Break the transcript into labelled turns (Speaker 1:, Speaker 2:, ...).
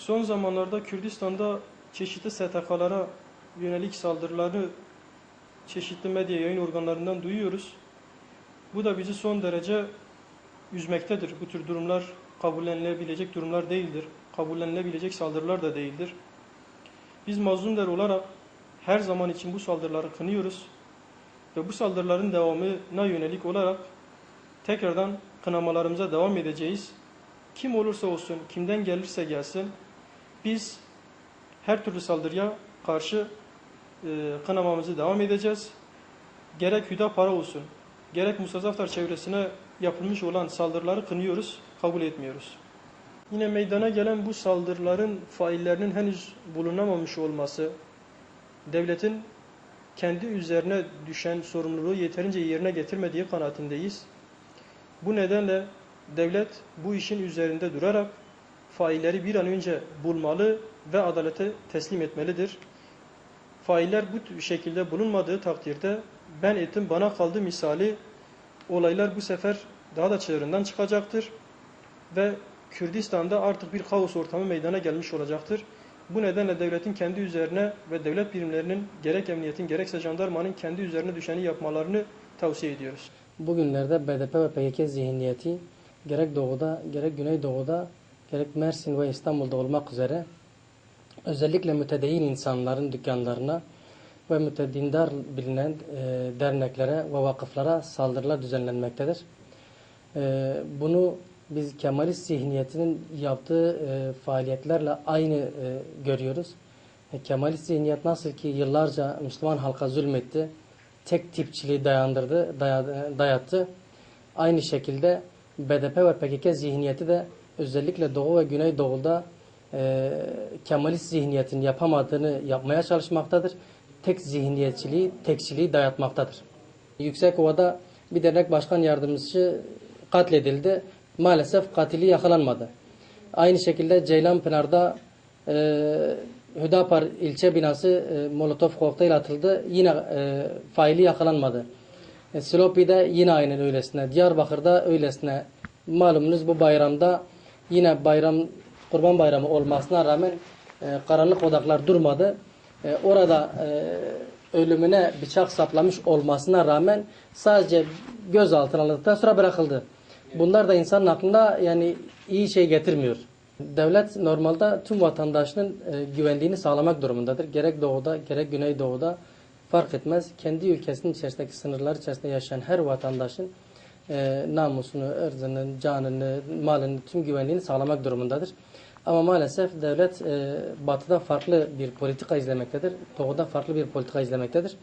Speaker 1: Son zamanlarda Kürdistan'da çeşitli STK'lara yönelik saldırıları çeşitli medya yayın organlarından duyuyoruz. Bu da bizi son derece üzmektedir. Bu tür durumlar kabullenilebilecek durumlar değildir. Kabullenilebilecek saldırılar da değildir. Biz mazlumlar olarak her zaman için bu saldırıları kınıyoruz ve bu saldırıların devamına yönelik olarak tekrardan kınamalarımıza devam edeceğiz. Kim olursa olsun, kimden gelirse gelsin biz her türlü saldırıya karşı e, kınamamızı devam edeceğiz. Gerek Hüdapara olsun, gerek Musa çevresine yapılmış olan saldırıları kınıyoruz, kabul etmiyoruz. Yine meydana gelen bu saldırıların faillerinin henüz bulunamamış olması, devletin kendi üzerine düşen sorumluluğu yeterince yerine getirmediği kanaatindeyiz. Bu nedenle devlet bu işin üzerinde durarak failleri bir an önce bulmalı ve adalete teslim etmelidir. Failler bu şekilde bulunmadığı takdirde ben ettim bana kaldı misali olaylar bu sefer daha da çığırından çıkacaktır ve Kürdistan'da artık bir kaos ortamı meydana gelmiş olacaktır. Bu nedenle devletin kendi üzerine ve devlet birimlerinin gerek emniyetin gerekse jandarmanın kendi üzerine düşeni yapmalarını tavsiye ediyoruz.
Speaker 2: Bugünlerde BDP ve PKK zihniyeti gerek doğuda gerek güneydoğuda gerek Mersin ve İstanbul'da olmak üzere özellikle mütedeyyin insanların dükkanlarına ve mütedindar bilinen e, derneklere ve vakıflara saldırılar düzenlenmektedir. E, bunu biz Kemalist zihniyetinin yaptığı e, faaliyetlerle aynı e, görüyoruz. E, Kemalist zihniyet nasıl ki yıllarca Müslüman halka zulmetti, tek tipçiliği dayandırdı, daya- dayattı. Aynı şekilde BDP ve PKK zihniyeti de özellikle Doğu ve Güneydoğu'da e, Kemalist zihniyetin yapamadığını yapmaya çalışmaktadır. Tek zihniyetçiliği, tekçiliği dayatmaktadır. Yüksekova'da bir dernek başkan yardımcısı katledildi. Maalesef katili yakalanmadı. Aynı şekilde Ceylanpınar'da e, Hüdapar ilçe binası e, Molotov kokteyl atıldı. Yine e, faili yakalanmadı. E, Silopi'de yine aynen öylesine. Diyarbakır'da öylesine. Malumunuz bu bayramda yine bayram Kurban Bayramı olmasına rağmen e, karanlık odaklar durmadı. E, orada e, ölümüne bıçak saplamış olmasına rağmen sadece gözaltına alındıktan sonra bırakıldı. Bunlar da insanın aklına yani iyi şey getirmiyor. Devlet normalde tüm vatandaşının e, güvenliğini sağlamak durumundadır. Gerek doğuda gerek güneydoğuda fark etmez. Kendi ülkesinin içerisindeki sınırlar içerisinde yaşayan her vatandaşın e, namusunu, ırzını, canını, malını, tüm güvenliğini sağlamak durumundadır. Ama maalesef devlet e, batıda farklı bir politika izlemektedir. Doğuda farklı bir politika izlemektedir.